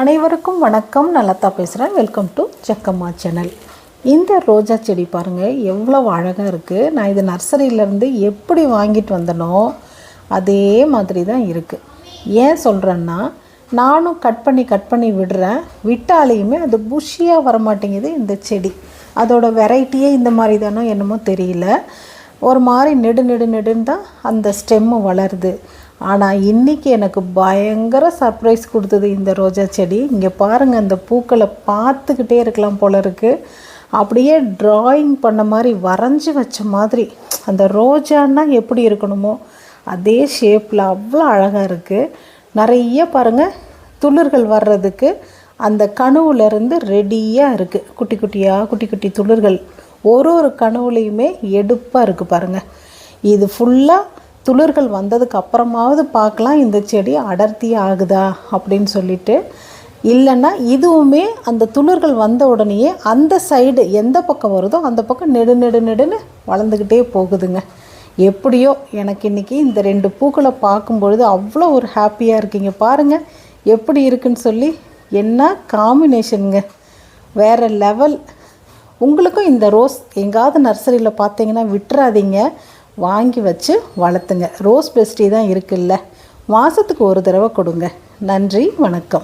அனைவருக்கும் வணக்கம். நலத்தா பேசுகிறேன் வெல்கம் டு செக்கம்மா சேனல் இந்த ரோஜா செடி பாருங்கள் எவ்வளோ அழகாக இருக்குது நான் இது நர்சரியிலேருந்து எப்படி வாங்கிட்டு வந்தனோ அதே மாதிரி தான் இருக்குது ஏன் சொல்கிறேன்னா நானும் கட் பண்ணி கட் பண்ணி விடுறேன். விட்டாலையுமே அது புஷியாக வரமாட்டேங்குது இந்த செடி. அதோட வெரைட்டியே இந்த மாதிரி தானோ என்னமோ தெரியல. ஒரு மாதிரி நெடு நெடு நெடுன்னு தான் அந்த ஸ்டெம்மு வளருது. ஆனால் இன்றைக்கி எனக்கு பயங்கர சர்ப்ரைஸ் கொடுத்தது இந்த ரோஜா செடி. இங்கே பாருங்கள் அந்த பூக்களை பார்த்துக்கிட்டே இருக்கலாம் போல இருக்குது அப்படியே ட்ராயிங் பண்ண மாதிரி வரைஞ்சி வச்ச மாதிரி. அந்த ரோஜான்னா எப்படி இருக்கணுமோ அதே ஷேப்பில் அவ்வளோ அழகாக இருக்குது நிறைய பாருங்கள் துளிர்கள் வர்றதுக்கு அந்த கனவுலேருந்து ரெடியாக இருக்குது குட்டி குட்டியாக குட்டி குட்டி துளிர்கள். ஒரு ஒரு கனவுலையுமே எடுப்பாக இருக்குது பாருங்கள் இது ஃபுல்லாக துளிர்கள் வந்ததுக்கு அப்புறமாவது பார்க்கலாம் இந்த செடி அடர்த்தி ஆகுதா அப்படின்னு சொல்லிட்டு. இல்லைன்னா இதுவுமே அந்த துளிர்கள் வந்த உடனேயே அந்த சைடு எந்த பக்கம் வருதோ அந்த பக்கம் நெடு நெடு நெடுன்னு வளர்ந்துக்கிட்டே போகுதுங்க. எப்படியோ எனக்கு இன்றைக்கி இந்த ரெண்டு பூக்களை பார்க்கும்பொழுது அவ்வளோ ஒரு ஹாப்பியாக இருக்கீங்க. பாருங்கள் எப்படி இருக்குன்னு சொல்லி என்ன காம்பினேஷனுங்க வேறு லெவல் உங்களுக்கும் இந்த ரோஸ் எங்காவது நர்சரியில் பார்த்தீங்கன்னா விட்டுறாதீங்க. வாங்கி வச்சு வளர்த்துங்க. ரோஸ் பெஸ்டி தான் இருக்குல்ல. மாதத்துக்கு ஒரு தடவை கொடுங்க. நன்றி வணக்கம்.